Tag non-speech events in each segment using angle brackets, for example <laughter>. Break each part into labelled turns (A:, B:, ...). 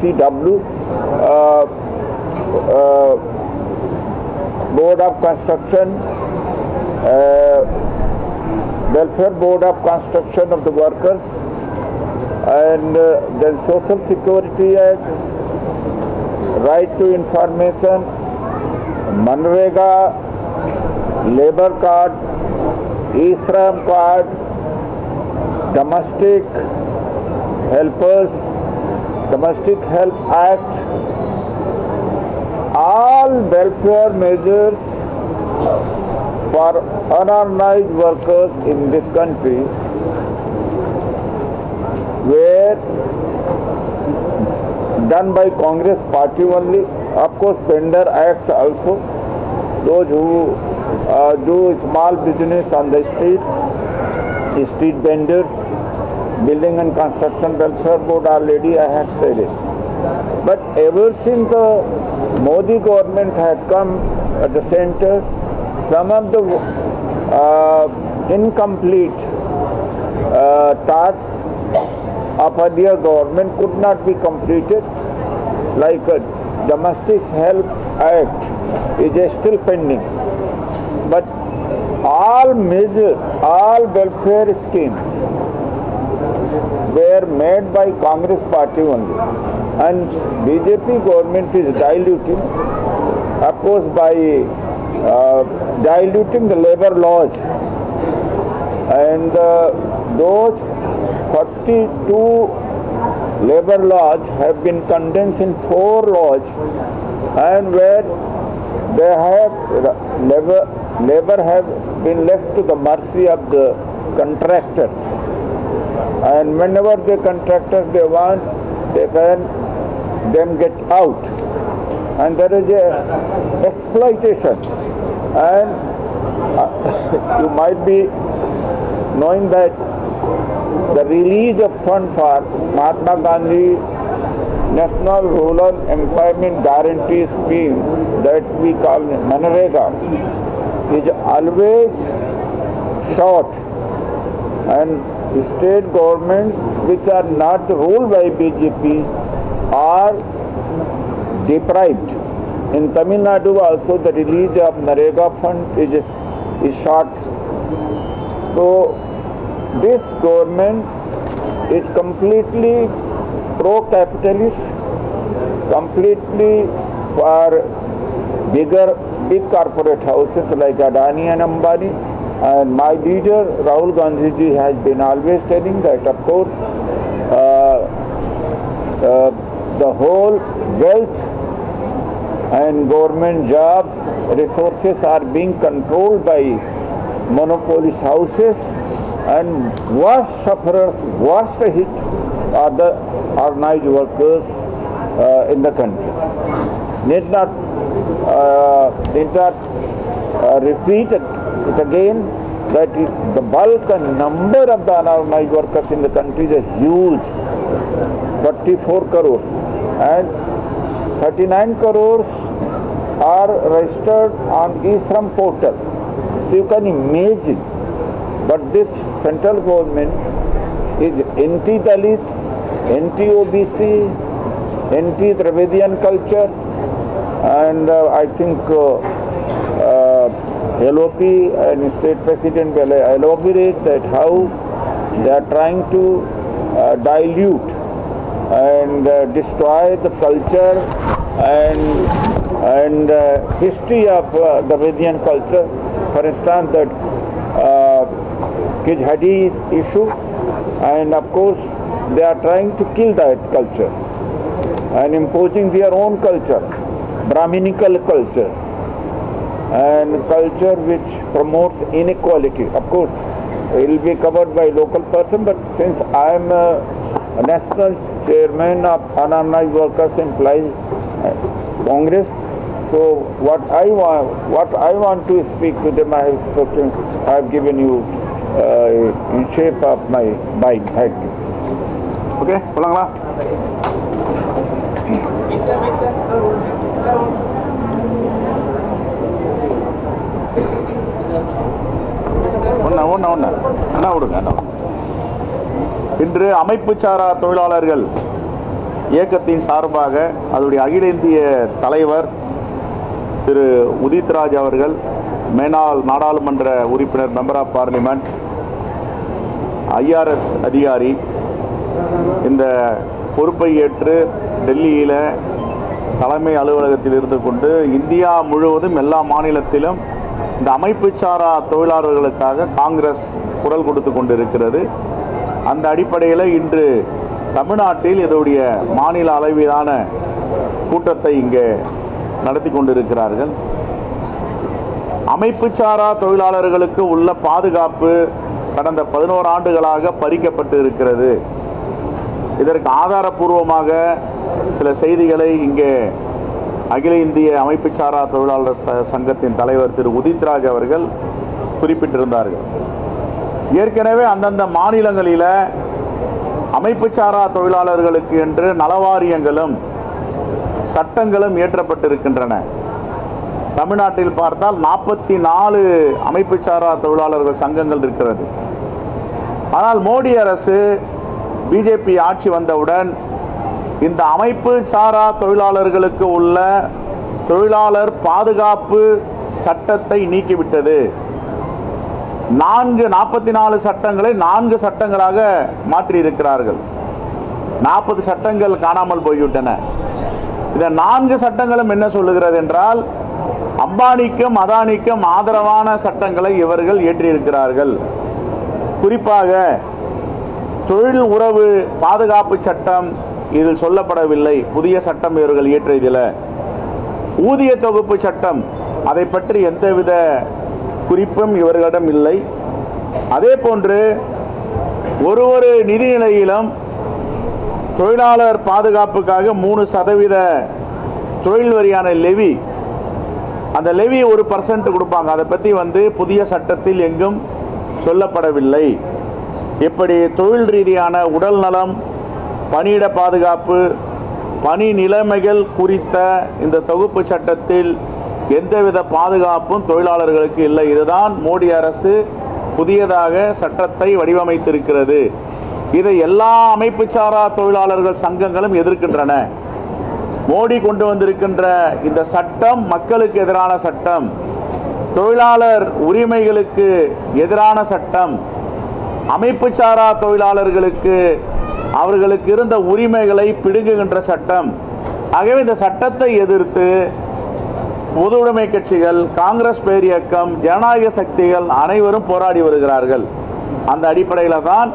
A: C W board of construction welfare board of construction of the workers and uh, then social security act right to information MNREGA labour card e Shram card domestic helpers Domestic Help Act, all welfare measures for unorganized workers in this country were done by Congress party only. Of course, Pender Acts also. Those who uh, do small business on the streets, street vendors, building and construction welfare board already I had said it. But ever since the Modi government had come at the center, some of the uh, incomplete uh, tasks of earlier government could not be completed, like a domestic help act is still pending. But all major, all welfare schemes were made by Congress party only. And BJP government is diluting, of course, by uh, diluting the labor laws. And uh, those 42 labor laws have been condensed in four laws and where they have labor, labor have been left to the mercy of the contractors and whenever the contractors they want they can them get out. And there is a exploitation. And uh, <coughs> you might be knowing that the release of fund for Mahatma Gandhi National Rural Employment Guarantee Scheme that we call Manrega is always short. And state government which are not ruled by BJP are deprived. In Tamil Nadu also the release of Narega fund is, is short. So this government is completely pro-capitalist, completely for bigger, big corporate houses like Adani and Ambani. And my leader Rahul Gandhi ji has been always telling that, of course, uh, uh, the whole wealth and government jobs, resources are being controlled by monopolist houses and worst sufferers, worst hit are the organized workers uh, in the country. Need not, uh, need not uh, repeat it again that it, the bulk and number of the unorganized workers in the country is a huge. 44 crores. And 39 crores are registered on eSram portal. So you can imagine. But this central government is anti-Dalit, anti-OBC, anti-Dravidian culture and uh, I think uh, uh, LOP and state president will elaborate that how they are trying to uh, dilute and uh, destroy the culture and and uh, history of uh, the Vedian culture. For instance, that uh, issue, and of course they are trying to kill that culture and imposing their own culture, Brahminical culture, and culture which promotes inequality. Of course, it will be covered by local person, but since I am a national chairman of Unarmed Workers Employees uh, Congress, so what I want, what I want to speak to them, I have spoken, I have given you uh, in shape of my mind. Thank you.
B: Okay, pulang lah. ஒன்று ஒன்று அண்ணா விடுங்க அண்ணா விடுங்க. இன்று அமைப்பு சாரா தொழிலாளர்கள் இயக்கத்தின் சார்பாக அதனுடைய அகில இந்திய தலைவர் திரு உதித்ராஜ் அவர்கள் மேனாள் நாடாளுமன்ற உறுப்பினர் மெம்பர் ஆஃப் பார்லிமெண்ட் ஐஆர்எஸ் அதிகாரி இந்த பொறுப்பை ஏற்று டெல்லியில் தலைமை அலுவலகத்தில் இருந்து கொண்டு இந்தியா முழுவதும் எல்லா மாநிலத்திலும் இந்த அமைப்பு சாரா தொழிலாளர்களுக்காக காங்கிரஸ் குரல் கொடுத்து கொண்டிருக்கிறது. அந்த அடிப்படையில் இன்று தமிழ்நாட்டில் இதோடைய மாநில அளவிலான கூட்டத்தை இங்கே நடத்தி கொண்டிருக்கிறார்கள். அமைப்பு சாரா தொழிலாளர்களுக்கு உள்ள பாதுகாப்பு கடந்த பதினோரு ஆண்டுகளாக பறிக்கப்பட்டு இருக்கிறது. இதற்கு ஆதாரபூர்வமாக சில செய்திகளை இங்கே அகில இந்திய அமைப்பு சாரா தொழிலாளர் ச- சங்கத்தின் தலைவர் திரு உதித்ராஜ் அவர்கள் குறிப்பிட்டிருந்தார்கள். ஏற்கனவே அந்தந்த மாநிலங்களில் அமைப்பு சாரா தொழிலாளர்களுக்கு என்று நலவாரியங்களும் சட்டங்களும் இயற்றப்பட்டிருக்கின்றன. தமிழ்நாட்டில் பார்த்தால் நாற்பத்தி நாலு அமைப்பு சாரா தொழிலாளர்கள் சங்கங்கள் இருக்கிறது. ஆனால் மோடி அரசு பிஜேபி ஆட்சி வந்தவுடன் இந்த அமைப்பு சாரா தொழிலாளர்களுக்கு உள்ள தொழிலாளர் பாதுகாப்பு சட்டத்தை நீக்கிவிட்டது. நான்கு நாற்பத்தி நாலு சட்டங்களை நான்கு சட்டங்களாக மாற்றியிருக்கிறார்கள். நாற்பது சட்டங்கள் காணாமல் போய்விட்டன. இந்த நான்கு சட்டங்களும் என்ன சொல்லுகிறது என்றால் அம்பானிக்கும் அதானிக்கும் ஆதரவான சட்டங்களை இவர்கள் இயற்றியிருக்கிறார்கள் குறிப்பாக தொழில் உறவு பாதுகாப்பு சட்டம் இதில் சொல்லப்படவில்லை. புதிய சட்டம் இவர்கள் இயற்றியதில் ஊதிய தொகுப்பு சட்டம் அதை பற்றி எந்தவித குறிப்பும் இவர்களிடம் இல்லை. அதே போன்று ஒரு ஒரு நிதிநிலையிலும் தொழிலாளர் பாதுகாப்புக்காக மூணு சதவீத தொழில் வரியான லெவி அந்த லெவி ஒரு பர்சன்ட் கொடுப்பாங்க. அதை பற்றி வந்து புதிய சட்டத்தில் எங்கும் சொல்லப்படவில்லை. இப்படி தொழில் ரீதியான உடல் நலம் பணியிட பாதுகாப்பு பணி நிலைமைகள் குறித்த இந்த தொகுப்பு சட்டத்தில் எந்தவித பாதுகாப்பும் தொழிலாளர்களுக்கு இல்லை. இதுதான் மோடி அரசு புதியதாக சட்டத்தை வடிவமைத்திருக்கிறது. இதை எல்லா அமைப்பு சாரா தொழிலாளர்கள் சங்கங்களும் எதிர்க்கின்றன. மோடி கொண்டு வந்திருக்கின்ற இந்த சட்டம் மக்களுக்கு எதிரான சட்டம். தொழிலாளர் உரிமைகளுக்கு எதிரான சட்டம். அமைப்பு சாரா தொழிலாளர்களுக்கு அவர்களுக்கு இருந்த உரிமைகளை பிடுங்குகின்ற சட்டம். ஆகவே இந்த சட்டத்தை எதிர்த்து பொது உடைமை கட்சிகள் காங்கிரஸ் பேரியக்கம் ஜனநாயக சக்திகள் அனைவரும் போராடி வருகிறார்கள். அந்த அடிப்படையில் தான்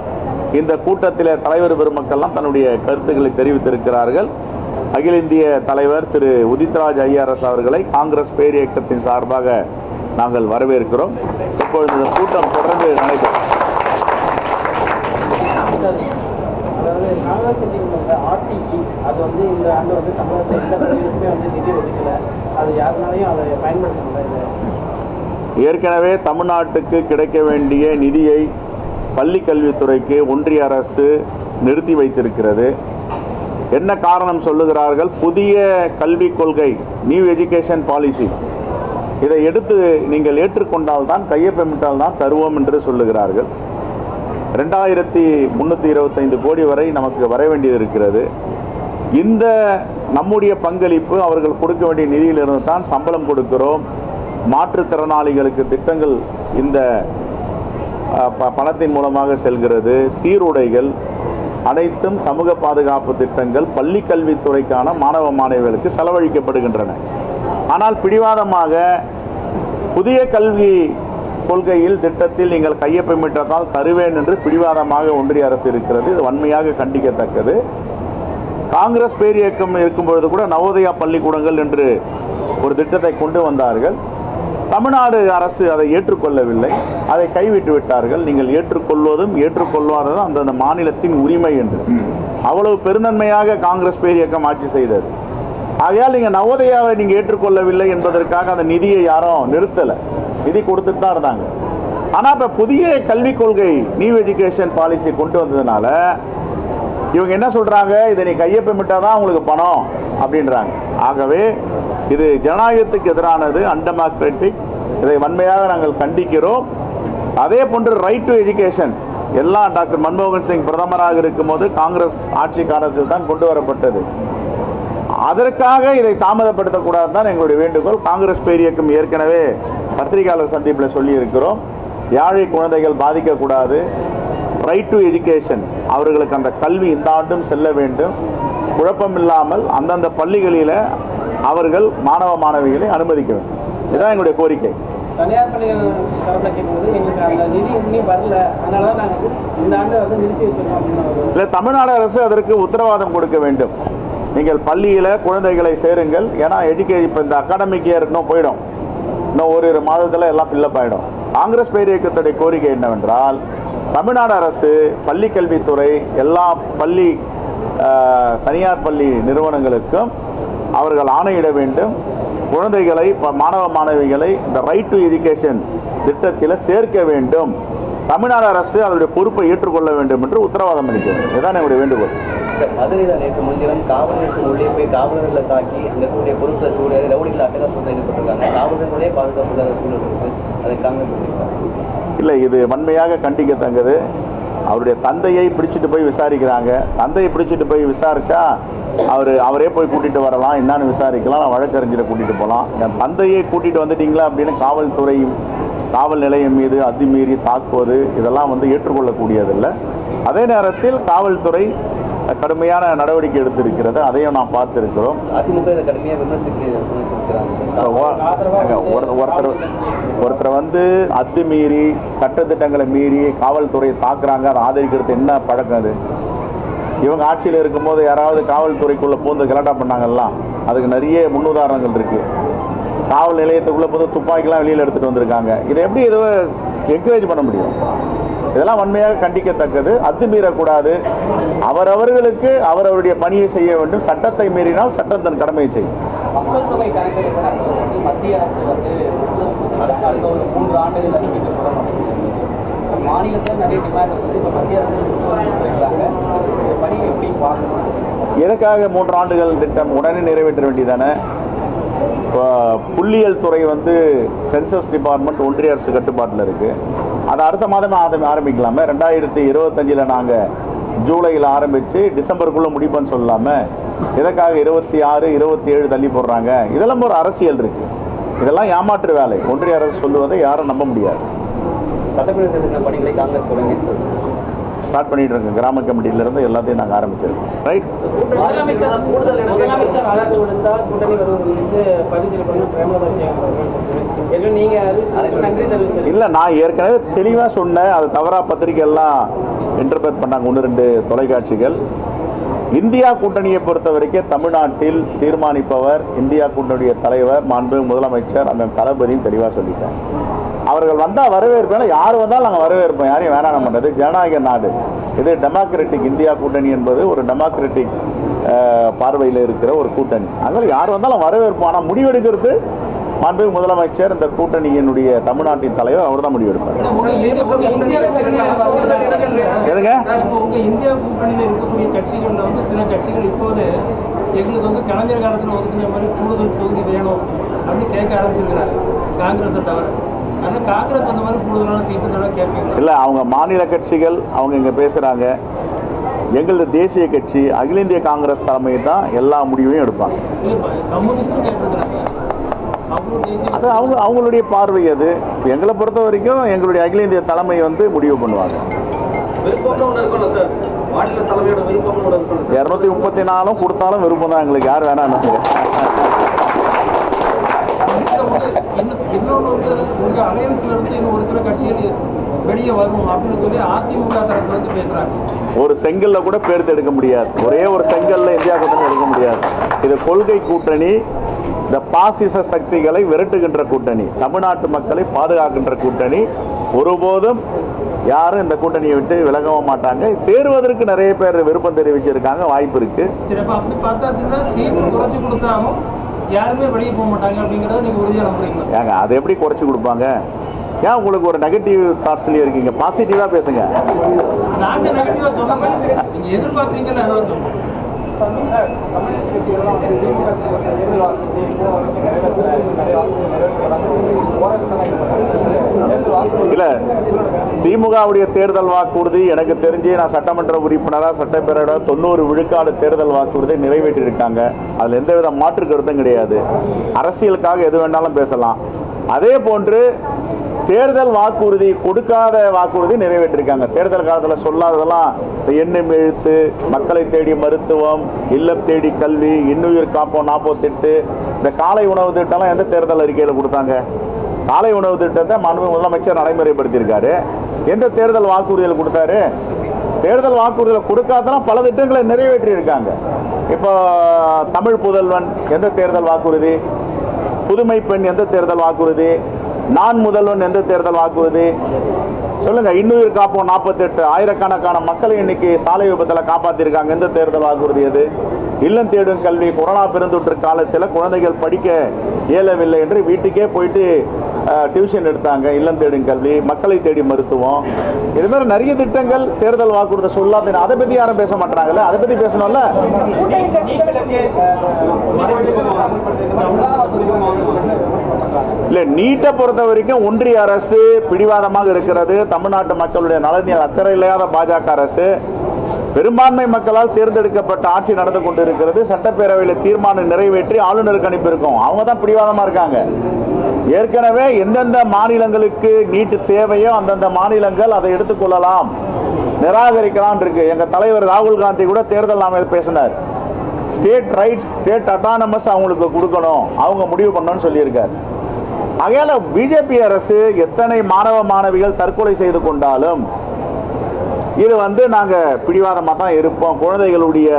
B: இந்த கூட்டத்தில் தலைவர் பெருமக்கள்லாம் தன்னுடைய கருத்துக்களை தெரிவித்திருக்கிறார்கள். அகில இந்திய தலைவர் திரு உதித்ராஜ் ஐஆர்எஸ் அவர்களை காங்கிரஸ் பேரியக்கத்தின் சார்பாக நாங்கள் வரவேற்கிறோம். இப்பொழுது இந்த கூட்டம் தொடர்ந்து நடைபெறும்.
C: அதாவது காங்கிரஸ் ஆர்டிஇ e. அது வந்து இந்த ஆண்டு வந்து தமிழகத்தில் எந்த பள்ளிகளுக்குமே வந்து நிதி ஒதுக்கல. அது யாருனாலையும் அதை பயன்படுத்த முடியல
B: ஏற்கனவே தமிழ்நாட்டுக்கு கிடைக்க வேண்டிய நிதியை பள்ளி கல்வித்துறைக்கு ஒன்றிய அரசு நிறுத்தி வைத்திருக்கிறது. என்ன காரணம் சொல்லுகிறார்கள்? புதிய கல்விக் கொள்கை நியூ எஜுகேஷன் பாலிசி இதை எடுத்து நீங்கள் ஏற்றுக்கொண்டால் தான் கையொப்பமிட்டால் தான் தருவோம் என்று சொல்லுகிறார்கள். ரெண்டாயிரத்தி முந்நூற்றி இருபத்தைந்து கோடி வரை நமக்கு வர வேண்டியது இருக்கிறது. இந்த நம்முடைய பங்களிப்பு அவர்கள் கொடுக்க வேண்டிய நிதியிலிருந்து தான் சம்பளம் கொடுக்கிறோம். மாற்றுத்திறனாளிகளுக்கு திட்டங்கள் இந்த ப- பணத்தின் மூலமாக செல்கிறது. சீருடைகள் அனைத்தும் சமூக பாதுகாப்பு திட்டங்கள் பள்ளி கல்வித்துறைக்கான மாணவ மாணவிகளுக்கு செலவழிக்கப்படுகின்றன. ஆனால் பிடிவாதமாக புதிய கல்வி கொள்கையில் திட்டத்தில் நீங்கள் கையொப்பமிட்டதால் தருவேன் என்று பிடிவாதமாக ஒன்றிய அரசு இருக்கிறது. இது வன்மையாக கண்டிக்கத்தக்கது. காங்கிரஸ் பேரியக்கம் இருக்கும் பொழுது கூட நவோதயா பள்ளிக்கூடங்கள் என்று ஒரு திட்டத்தை கொண்டு வந்தார்கள். தமிழ்நாடு அரசு அதை ஏற்றுக்கொள்ளவில்லை. அதை கைவிட்டு விட்டார்கள். நீங்கள் ஏற்றுக்கொள்வதும் ஏற்றுக்கொள்ளாததும் அந்தந்த மாநிலத்தின் உரிமை என்று. அவ்வளவு பெருந்தன்மையாக காங்கிரஸ் பேரியக்கம் ஆட்சி செய்தது. ஆகையால் நீங்கள் நவோதயாவை நீங்கள் ஏற்றுக்கொள்ளவில்லை என்பதற்காக அந்த நிதியை யாரும் நிறுத்தலை. நிதி கொடுத்துட்டு தான் இருந்தாங்க. ஆனால் இப்போ புதிய கல்விக் கொள்கை நியூ எஜுகேஷன் பாலிசி கொண்டு வந்ததுனால இவங்க என்ன சொல்கிறாங்க இதை நீ கையொப்பமிட்டால் தான் உங்களுக்கு பணம் அப்படின்றாங்க. ஆகவே இது ஜனநாயகத்துக்கு எதிரானது அன்டெமோக்ராட்டிக் இதை வன்மையாக நாங்கள் கண்டிக்கிறோம். அதே போன்று ரைட் டு எஜுகேஷன் எல்லாம் டாக்டர் மன்மோகன் சிங் பிரதமராக இருக்கும்போது காங்கிரஸ் ஆட்சி காலத்தில் தான் கொண்டு வரப்பட்டது. அதற்காக இதை தாமதப்படுத்தக்கூடாது தான் எங்களுடைய வேண்டுகோள். காங்கிரஸ் பேரியக்கம் ஏற்கனவே பத்திரிகையாளர் சந்திப்பில் சொல்லியிருக்கிறோம் ஏழை குழந்தைகள் பாதிக்கக்கூடாது. ரைட் டு எஜுகேஷன் அவர்களுக்கு அந்த கல்வி இந்த ஆண்டும் செல்ல வேண்டும். குழப்பமில்லாமல் அந்தந்த பள்ளிகளில் அவர்கள் மாணவ மாணவிகளை அனுமதிக்க வேண்டும். இதுதான் எங்களுடைய கோரிக்கை.
C: தனியார் பள்ளிகள் தரப்பில் கேட்கும்போது எங்களுக்கு அந்த நிதி இன்னும் வரல. அதனால தான் நாங்கள் இந்த ஆண்டு வந்து நிறுத்தி வச்சிருக்கோம் அப்படின்னு ஒரு
B: இல்லை தமிழ்நாடு அரசு அதற்கு உத்தரவாதம் கொடுக்க வேண்டும். நீங்கள் பள்ளியில் குழந்தைகளை சேருங்கள். ஏன்னா எஜுகே இப்போ இந்த அகாடமிக் இயர் இன்னும் போயிடும். இன்னும் ஓரிரு மாதத்தில் எல்லாம் ஃபில்லப் ஆகிடும் காங்கிரஸ் பேரியக்கத்துடைய கோரிக்கை என்னவென்றால் தமிழ்நாடு அரசு பள்ளி கல்வித்துறை எல்லா பள்ளி தனியார் பள்ளி நிறுவனங்களுக்கும் அவர்கள் ஆணையிட வேண்டும். குழந்தைகளை ப- மாணவ மாணவிகளை இந்த ரைட் டு எஜுகேஷன் திட்டத்தில் சேர்க்க வேண்டும். தமிழ்நாடு அரசு அதனுடைய பொறுப்பை ஏற்றுக்கொள்ள வேண்டும் என்று உத்தரவாதம் அளிக்க வேண்டும் இதுதான் என்னுடைய வேண்டுகோள்.
D: மதுரையில் நேற்று முன்தினம் காவல் நிலையத்தின் உள்ளே போய் காவலர்களை தாக்கி அங்கே இருக்கக்கூடிய பொருட்களை சூழல் ரவுடிகள் அட்டகாசம் ஈடுபட்டிருக்காங்க. காவலர்களுடைய பாதுகாப்பு இல்லாத சூழல் இருக்குது அதை காங்கிரஸ் சொல்லியிருக்காங்க
B: இல்லை இது வன்மையாக கண்டிக்கத்தக்கது. அவருடைய தந்தையை பிடிச்சிட்டு போய் விசாரிக்கிறாங்க. தந்தையை பிடிச்சிட்டு போய் விசாரிச்சா அவர் அவரே போய் கூட்டிகிட்டு வரலாம். என்னன்னு விசாரிக்கலாம். நான் வழக்கறிஞரை கூட்டிகிட்டு போகலாம். என் தந்தையை கூட்டிகிட்டு வந்துட்டீங்களா அப்படின்னு காவல்துறை காவல் நிலையம் மீது அத்துமீறி தாக்குவது இதெல்லாம் வந்து ஏற்றுக்கொள்ளக்கூடியதில்லை. அதே நேரத்தில் காவல்துறை கடுமையான நடவடிக்கை எடுத்திருக்கிறது. அதையும் நாம் பார்த்திருக்கிறோம். ஒருத்தர் ஒருத்தரை வந்து அத்துமீறி சட்டத்திட்டங்களை மீறி காவல்துறையை தாக்குறாங்க. அதை ஆதரிக்கிறது என்ன பழக்கம் அது? இவங்க ஆட்சியில் இருக்கும்போது யாராவது காவல்துறைக்குள்ளே பூந்து கலாட்டா பண்ணாங்கல்லாம் அதுக்கு நிறைய முன்னுதாரணங்கள் இருக்குது காவல் நிலையத்துக்குள்ளே பூந்து துப்பாக்கிலாம் வெளியில் எடுத்துகிட்டு வந்திருக்காங்க. இதை எப்படி இதை என்கரேஜ் பண்ண முடியும்? இதெல்லாம் வன்மையாக கண்டிக்கத்தக்கது. அத்துமீறக்கூடாது அவரவர்களுக்கு அவரவருடைய பணியை செய்ய வேண்டும். சட்டத்தை மீறினால் சட்டம் தன் கடமையை செய்யும்.
C: மத்திய அரசு வந்து அரசு அடுத்த ஒரு மூன்று ஆண்டுகள் அறிவிக்கப்படணும் மாநிலத்தில் நிறைய டிமாண்ட் இருக்குது இப்போ மத்திய அரசு கொடுத்துருக்காங்க இந்த பணியை எப்படி பார்க்கணும்?
B: எதுக்காக மூன்று ஆண்டுகள் திட்டம் உடனே நிறைவேற்ற வேண்டியதானே? இப்போ புள்ளியியல் துறை வந்து சென்சஸ் டிபார்ட்மெண்ட் ஒன்றிய அரசு கட்டுப்பாட்டில் இருக்குது அதை அடுத்த மாதமே ஆரம்பி ஆரம்பிக்கலாமே. ரெண்டாயிரத்தி இருபத்தஞ்சில் நாங்கள் ஜூலையில் ஆரம்பித்து டிசம்பருக்குள்ளே முடிப்போன்னு சொல்லாமல் எதற்காக இருபத்தி ஆறு இருபத்தி ஏழு தள்ளி போடுறாங்க? இதெல்லாம் ஒரு அரசியல் இருக்குது இதெல்லாம் ஏமாற்று வேலை. ஒன்றிய அரசு சொல்லுவதை யாரும் நம்ப முடியாது.
D: சட்டப்பேரவை தேர்தல் பணிகளை காங்கிரஸ் தொடங்கி
B: ஸ்டார்ட் பண்ணிட்டு இருக்கோம் கிராம கமிட்டியிலேருந்து எல்லாத்தையும் நாங்கள் ஆரம்பிச்சிருக்கோம். ரைட்
C: அழைப்பு விடுத்தால் கூட்டணி வருவது வந்து பதிவு செய்யப்படும் பிரேமலதா ஏற்கனவே நீங்க அறிவிச்சதுக்கு நன்றி தெரிவிச்சிருக்கீங்க
B: இல்லை நான் ஏற்கனவே தெளிவாக சொன்னேன். அது தவறாக பத்திரிக்கையெல்லாம் இன்டர்பிரட் பண்ணாங்க. ஒன்று ரெண்டு தொலைக்காட்சிகள். இந்தியா கூட்டணியை பொறுத்த வரைக்கும் தமிழ்நாட்டில் தீர்மானிப்பவர் இந்தியா கூட்டணியுடைய தலைவர் மாண்பு முதலமைச்சர் அந்த தளபதியும் தெளிவாக சொல்லிட்டேன் அவர்கள் வந்தால் வரவேற்பேன் யார் வந்தாலும் நாங்கள் வரவேற்போம். யாரையும் வேணாம் பண்ணுறது ஜனநாயக நாடு. இது டெமோக்ராட்டிக் இந்தியா கூட்டணி என்பது ஒரு டெமோக்ராட்டிக் பார்வையில் இருக்கிற ஒரு கூட்டணி. அதனால் யார் வந்தாலும் வரவேற்போம் ஆனால் முடிவெடுக்கிறது மாண்பு முதலமைச்சர் இந்த கூட்டணியினுடைய தமிழ்நாட்டின் தலைவர் அவர் தான் முடிவெடுப்பார். எதுங்க?
E: இப்போ உங்க இந்தியா கூட்டணியில் இருக்கக்கூடிய கட்சிகள்ல வந்து சில கட்சிகள் இப்போது எங்களுக்கு வந்து கலைஞர் காலத்தில் ஒதுக்கின மாதிரி கூடுதல் தொகுதி வேணும் அப்படின்னு கேட்க ஆரம்பிச்சிருக்கிறாங்க. காங்கிரஸை தவிர. ஆனால் காங்கிரஸ் அந்த மாதிரி கூடுதலான சீட்டுகளை கேட்பீங்களா?
B: இல்லை அவங்க மாநில கட்சிகள் அவங்க இங்கே பேசுகிறாங்க எங்களது தேசிய கட்சி அகில இந்திய காங்கிரஸ் தலைமை தான் எல்லா முடிவையும் எடுப்பாங்க. அது அவங்க அவங்களுடைய பார்வை அது. எங்களை பொறுத்த வரைக்கும் எங்களுடைய அகில இந்திய தலைமை வந்து முடிவு பண்ணுவாங்க. இரநூத்தி முப்பத்தி நாலும் கொடுத்தாலும் விருப்பம் தான் எங்களுக்கு. யார் வேணாம்
E: இன்னும் இன்னொன்று வந்து உங்க அலையன்ஸ்ல இருந்து இன்னும் ஒரு சில கட்சிகள் வெளியே வரும் அப்படின்னு சொல்லி அதிமுக தரப்புல இருந்து பேசுறாங்க.
B: ஒரு செங்கல்ல கூட பேர்த்து எடுக்க முடியாது. ஒரே ஒரு செங்கல்ல இந்தியா கூட்டணி எடுக்க முடியாது. இது கொள்கை கூட்டணி இந்த பாசிச சக்திகளை விரட்டுகின்ற கூட்டணி தமிழ்நாட்டு மக்களை பாதுகாக்கின்ற கூட்டணி. ஒருபோதும் யாரும் இந்த கூட்டணியை விட்டு விலகவும் மாட்டாங்க. சேருவதற்கு நிறைய பேர் விருப்பம் தெரிவிச்சிருக்காங்க. வாய்ப்பு இருக்கு.
E: யாருமே வெளியே போக மாட்டாங்க அப்படிங்கிறத நீங்க உறுதியா நம்புறீங்களா?
B: ஏங்க அதை எப்படி குறைச்சி கொடுப்பாங்க? ஏன் உங்களுக்கு ஒரு நெகட்டிவ் தாட்ஸ்லேயே இருக்கீங்க? பாசிட்டிவாக பேசுங்க.
E: நாங்க நெகட்டிவா சொன்ன மாதிரி நீங்க எதிர்பார்த்தீங்கன்னு அதான்
B: இல்ல திமுகவுடைய தேர்தல் வாக்குறுதி எனக்கு தெரிஞ்சு நான் சட்டமன்ற உறுப்பினராக சட்டப்பேரவை தொண்ணூறு விழுக்காடு தேர்தல் வாக்குறுதி நிறைவேற்றியிருக்காங்க. அதில் எந்தவித மாற்று கருத்தும் கிடையாது. அரசியலுக்காக எது வேணாலும் பேசலாம். அதே போன்று தேர்தல் வாக்குறுதி கொடுக்காத வாக்குறுதி நிறைவேற்றிருக்காங்க. தேர்தல் காலத்தில் சொல்லாததெல்லாம் இந்த எண்ணெய் எழுத்து மக்களை தேடி மருத்துவம் இல்லம் தேடி கல்வி இன்னுயிர் காப்போம் நாற்பத்தெட்டு இந்த காலை உணவு திட்டம்லாம் எந்த தேர்தல் அறிக்கையில் கொடுத்தாங்க? காலை உணவு திட்டத்தை மாண்பு முதலமைச்சர் நடைமுறைப்படுத்தியிருக்காரு. எந்த தேர்தல் வாக்குறுதியில் கொடுத்தாரு? தேர்தல் வாக்குறுதியில் கொடுக்காதனா பல திட்டங்களை நிறைவேற்றி இருக்காங்க இப்போ தமிழ் புதல்வன் எந்த தேர்தல் வாக்குறுதி? புதுமை பெண் எந்த தேர்தல் வாக்குறுதி? நான் முதல்வன் எந்த தேர்தல் வாக்குறுதி? சொல்லுங்க இன்னுயிர் காப்போம் நாற்பத்தெட்டு ஆயிரக்கணக்கான மக்களை இன்னைக்கு சாலை விபத்தில் காப்பாற்றிருக்காங்க எந்த தேர்தல் வாக்குறுதி அது? இல்லம் தேடும் கல்வி கொரோனா பெருந்தொற்று காலத்தில் குழந்தைகள் படிக்க இயலவில்லை என்று வீட்டுக்கே போயிட்டு டியூஷன் எடுத்தாங்க. இல்லம் தேடும் கல்வி மக்களை தேடி மருத்துவம். இது மாதிரி நிறைய திட்டங்கள் தேர்தல் வாக்குறுதி சொல்லாத அதை பற்றி யாரும் பேச மாட்டாங்கல்ல? அதை பற்றி பேசணும்ல? இல்லை நீட்டை பொறுத்த வரைக்கும் ஒன்றிய அரசு பிடிவாதமாக இருக்கிறது. தமிழ்நாட்டு மக்களுடைய நலனில் அக்கறை இல்லாத பாஜக அரசு. பெரும்பான்மை மக்களால் தேர்ந்தெடுக்கப்பட்ட ஆட்சி நடந்து கொண்டிருக்கிறது. சட்டப்பேரவையில் தீர்மானம் நிறைவேற்றி ஆளுநருக்கு அனுப்பியிருக்கோம் அவங்க தான் பிடிவாதமாக இருக்காங்க. ஏற்கனவே எந்தெந்த மாநிலங்களுக்கு நீட்டு தேவையோ அந்தந்த மாநிலங்கள் அதை எடுத்துக்கொள்ளலாம். நிராகரிக்கலாம் இருக்கு. எங்கள் தலைவர் ராகுல் காந்தி கூட தேர்தல் நாம பேசினார். ஸ்டேட் ரைட்ஸ் ஸ்டேட் அட்டானமஸ் அவங்களுக்கு கொடுக்கணும். அவங்க முடிவு பண்ணணும்னு சொல்லியிருக்காரு. ஆகையால பிஜேபி அரசு எத்தனை மாணவ மாணவிகள் தற்கொலை செய்து கொண்டாலும் இது வந்து நாங்கள் பிடிவாதமாக தான் இருப்போம். குழந்தைகளுடைய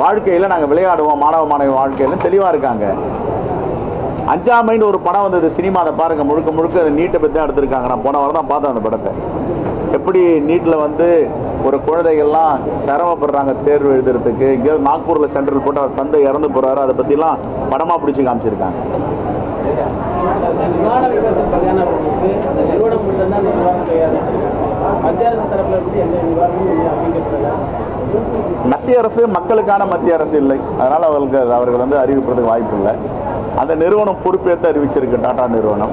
B: வாழ்க்கையில் நாங்கள் விளையாடுவோம். மாணவ மாணவி வாழ்க்கையில் தெளிவாக இருக்காங்க. அஞ்சாமைன்னு ஒரு படம் வந்தது. சினிமா அதை பாருங்க. முழுக்க முழுக்க அது நீட்டை பற்றி தான் எடுத்திருக்காங்க. நான் போன வாரம் தான் பார்த்தேன் அந்த படத்தை. எப்படி நீட்டில் வந்து ஒரு குழந்தைகள்லாம் சிரமப்படுறாங்க தேர்வு எழுதுறதுக்கு. இங்கே நாக்பூரில் சென்ட்ரல் போட்டு அவர் தந்தை இறந்து போகிறாரு அதை பற்றிலாம் படமாக பிடிச்சி காமிச்சிருக்காங்க.
C: விமான மத்திய அரசு தரப்புல இருந்து எந்த நிவாரணமும்
B: மத்திய அரசு மக்களுக்கான மத்திய அரசு இல்லை. அதனால் அவர்கள் அவர்கள் வந்து அறிவிப்பதற்கு வாய்ப்பு இல்லை. அந்த நிறுவனம் பொறுப்பேற்று அறிவிச்சிருக்கு டாடா நிறுவனம்.